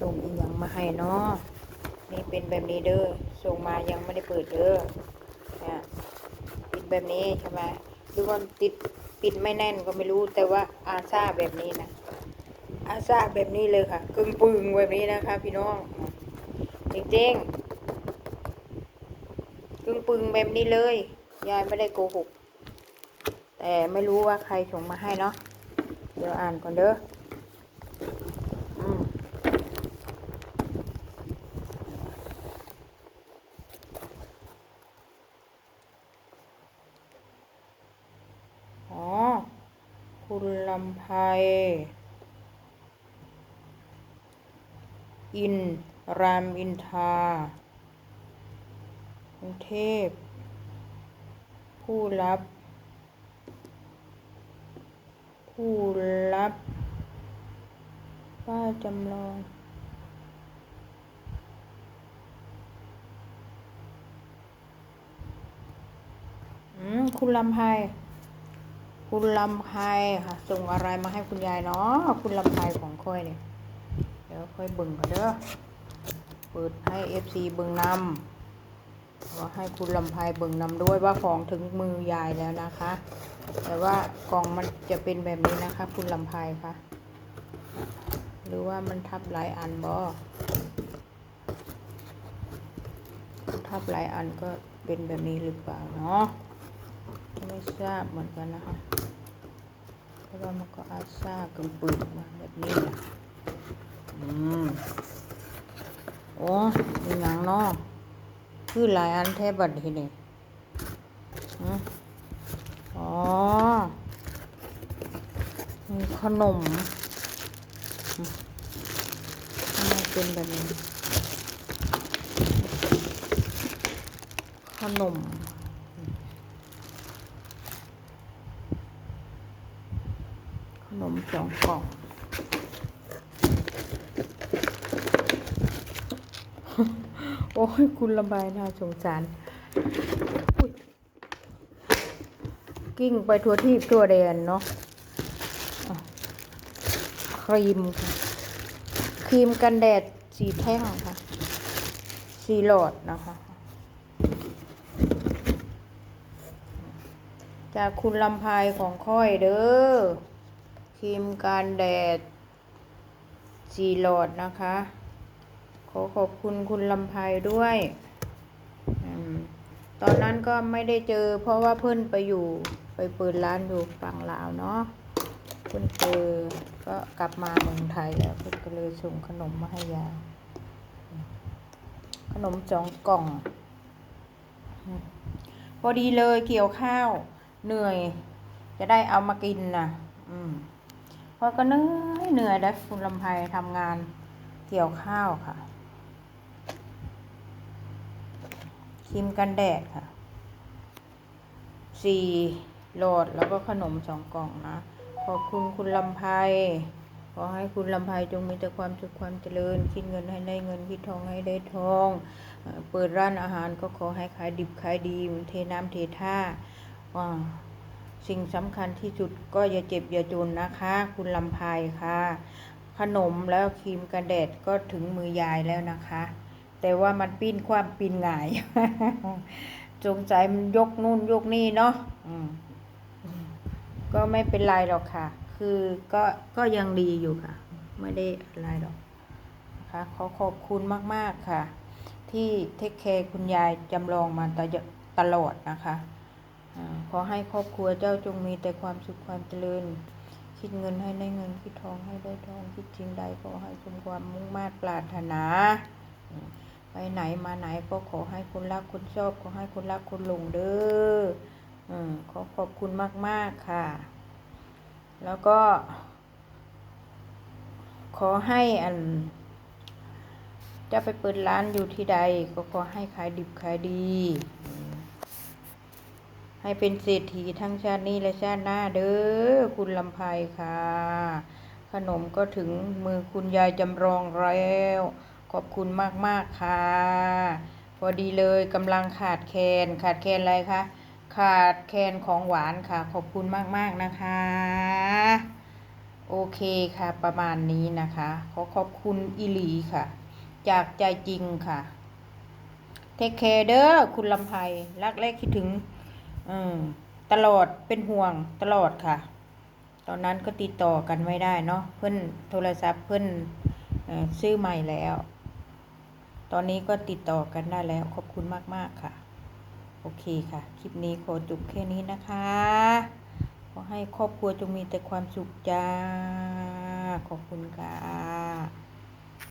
ส่งอีหยังมาให้เนาะนี่เป็นแบบนี้เด้อส่งมายังไม่ได้เปิดเด้อเนี่ยปิดแบบนี้ใช่ไหมหรือว่าติดปิดไม่แน่นก็ไม่รู้แต่ว่าอาซาแบบนี้นะอาซาแบบนี้เลยค่ะกึ่งปึงแบบนี้นะคะ พี่น้องจริงๆกึ่งปึงแบบนี้เลย ยายไม่ได้โกหกแต่ไม่รู้ว่าใครส่งมาให้เนาะเดี๋ยวอ่านก่อนเด้ออืม อ๋อ คุณลำไพอิน รามอินทากรุงเทพ ผู้รับ ผู้รับป้าจำลอง อืม คุณลำไพ คุณลำไพค่ะ ส่งอะไรมาให้คุณยายเนาะคุณลำไพของค่อยเนี่ยเดี๋ยวค่อยเบิ่งกันเด้อเปิดให้เอฟซีเบิ่งนำว่าให้คุณลำไพเบิ่งนำด้วยว่าของถึงมือยายแล้วนะคะ แต่ว่ากล่องมันจะเป็นแบบนี้นะคะ คุณลำไพคะหรือว่ามันทับหลายอันบ่ทับหลายอันก็เป็นแบบนี้หรือเปล่าเนาะไม่ทราบเหมือนกันนะคะ เพราะว่ามันก็อาซากึ่งปืนมาแบบนี้แหละอืมโอ้มีหนังเนาะคือหลายอันแทบบัดทีนี่อืมอ๋อมีขนมอืมทำไมเป็นแบบนี้ ขนม ขนม สองกล่องโอ้ยคุณระบายน่าสงสารกิ้งไปทั่วที่ทั่วแดนเนาะอะครีมค่ะครีมกันแดดสีแท่งค่ะ สีหลอดนะคะ จากคุณลำพายของค่อยเด้อ ครีมกันแดดสีหลอดนะคะ ขอขอบคุณคุณลำไพด้วย ตอนนั้นก็ไม่ได้เจอ เพราะว่าเพื่อนไปอยู่ไปเปิดร้านอยู่ฝั่งลาวเนาะเพื่อนเจอก็กลับมาเมืองไทยแล้วเพื่อนก็เลยส่งขนมมาให้ยายขนมสองกล่อง พอดีเลยเกี่ยวข้าวเหนื่อย จะได้เอามากินนะอืมเพราะก็เหนื่อยเหนื่อยได้คุณลำไพทำงานเกี่ยวข้าวค่ะครีมกันแดดค่ะสี่โหลดแล้วก็ขนมสองกล่องนะ ขอบคุณคุณลำไพขอให้คุณลำไพจงมีแต่ความสุขความเจริญ คิดเงินให้ได้เงินคิดทองให้ได้ทอง เปิดร้านอาหารก็ขอให้ขายดิบขายดี เทน้ำเทท่าอ่า สิ่งสำคัญที่สุดก็อย่าเจ็บอย่าจนนะคะ คุณลำไพค่ะ ขนมแล้วครีมกันแดดก็ถึงมือยายแล้วนะคะ แต่ว่ามันปิ้นความปิ้นหงายจงใจมันยกนู่นยกนี่เนาะก็ไม่เป็นไรหรอกค่ะ คือก็ก็ยังดีอยู่ค่ะ ไม่ได้อะไรหรอกนะคะขอขอบคุณมาก ๆ ค่ะ ที่เทคแคร์คุณยายจำลองมาตลอดนะคะ ขอให้ครอบครัวเจ้าจงมีแต่ความสุขความเจริญ คิดเงินให้ได้เงิน คิดทองให้ได้ทอง คิดจริงใดขอให้สมความมุ่งมา่ปรารถนา ไปไหนมาไหนก็ขอให้คนรักคนชอบ ขอให้คนรักคนหลงเด้ออขอขอบคุณมาก ๆ ค่ะ แล้วก็ ขอให้อัน จะไปเปิดร้านอยู่ที่ใด ก็ขอให้ขายดิบขายดี ให้เป็นเศรษฐีทั้งชาตินี้และชาติหน้าเด้อคุณลำไพค่ะ ขนมก็ถึงมือคุณยายจำลองแล้ว ขอบคุณมากๆค่ะ พอดีเลยกำลังขาดแคลนขาดแคลนอะไรคะขาดแคลนของหวานค่ะ ขอบคุณมากๆนะคะ โอเคค่ะประมาณนี้นะคะ ขอขอบคุณอิหลีค่ะ จากใจจริงค่ะเทคแคร์เด้อคุณลำไพรักแรกคิดถึง ตลอดเป็นห่วงตลอดค่ะ ตอนนั้นก็ติดต่อกันไม่ได้เนาะเพื่อนโทรศัพท์เพื่อนซื้อใหม่แล้ว ตอนนี้ก็ติดต่อกันได้แล้วขอบคุณมาก ๆ ค่ะ โอเคค่ะ คลิปนี้ขอจบแค่นี้นะคะ ขอให้ครอบครัวจงมีแต่ความสุขจ้า ขอบคุณค่ะ